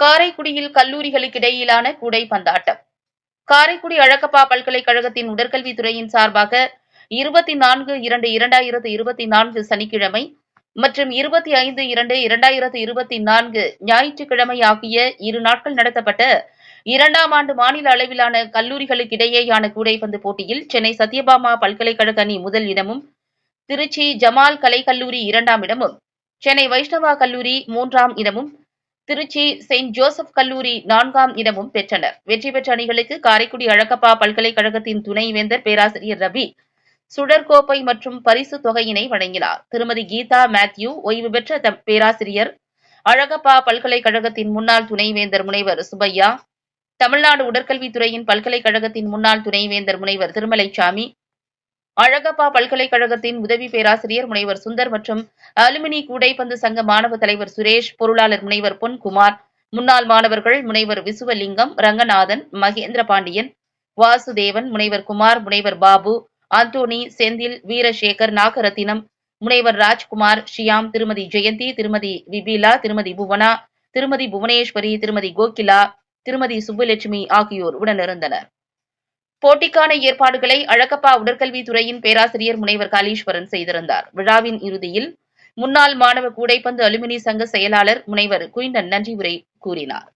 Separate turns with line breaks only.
காரைக்குடியில் கல்லூரிகளுக்கு இடையிலான கூடைப்பந்தாட்டம் காரைக்குடி அழகப்பா பல்கலைக்கழகத்தின் உடற்கல்வித்துறையின் சார்பாக இருபத்தி நான்கு இரண்டு இரண்டாயிரத்து இருபத்தி நான்கு சனிக்கிழமை மற்றும் இருபத்தி ஐந்து இரண்டு இரண்டாயிரத்து இருபத்தி நான்கு ஞாயிற்றுக்கிழமை ஆகிய இரு நாட்கள் நடத்தப்பட்ட இரண்டாம் ஆண்டு மாநில அளவிலான கல்லூரிகளுக்கு இடையேயான கூடைப்பந்து போட்டியில் சென்னை சத்யபாமா பல்கலைக்கழக அணி முதல் இடமும் திருச்சி ஜமால் கலைக்கல்லூரி இரண்டாம் இடமும் சென்னை வைஷ்ணவா கல்லூரி மூன்றாம் இடமும் திருச்சி செயின்ட் ஜோசப் கல்லூரி நான்காம் இடமும் பெற்றனர். வெற்றி பெற்ற அணிகளுக்கு காரைக்குடி அழகப்பா பல்கலைக்கழகத்தின் துணைவேந்தர் பேராசிரியர் ரவி சுடர்கோப்பை மற்றும் பரிசு தொகையினை வழங்கினார். திருமதி கீதா மேத்யூ ஓய்வு பெற்ற த- பேராசிரியர் அழகப்பா பல்கலைக்கழகத்தின் முன்னாள் துணைவேந்தர் முனைவர் சுப்பையா தமிழ்நாடு உடற்கல்வித்துறையின் பல்கலைக்கழகத்தின் முன்னாள் துணைவேந்தர் முனைவர் திருமலைச்சாமி அழகப்பா பல்கலைக்கழகத்தின் உதவி பேராசிரியர் முனைவர் சுந்தர் மற்றும் அலுமினி கூடைப்பந்து சங்க மாணவ தலைவர் சுரேஷ் பொருளாளர் முனைவர் பொன்குமார் முன்னாள் மாணவர்கள் முனைவர் விசுவலிங்கம் ரங்கநாதன் மகேந்திர பாண்டியன் வாசுதேவன் முனைவர் குமார் முனைவர் பாபு அந்தோணி செந்தில் வீரசேகர் நாகரத்தினம் முனைவர் ராஜ்குமார் ஷியாம் திருமதி ஜெயந்தி திருமதி விபிலா திருமதி புவனா திருமதி புவனேஸ்வரி திருமதி கோகிலா திருமதி சுப்புலட்சுமி ஆகியோர் உடனிருந்தனர். போட்டிக்கான ஏற்பாடுகளை அழகப்பா உடற்கல்வித்துறையின் பேராசிரியர் முனைவர் காலீஸ்வரன் செய்திருந்தார். விழாவின் இறுதியில் முன்னாள் மாணவ கூடைப்பந்து அலுமினி சங்க செயலாளர் முனைவர் குயின்டன் நன்றி உரை கூறினார்.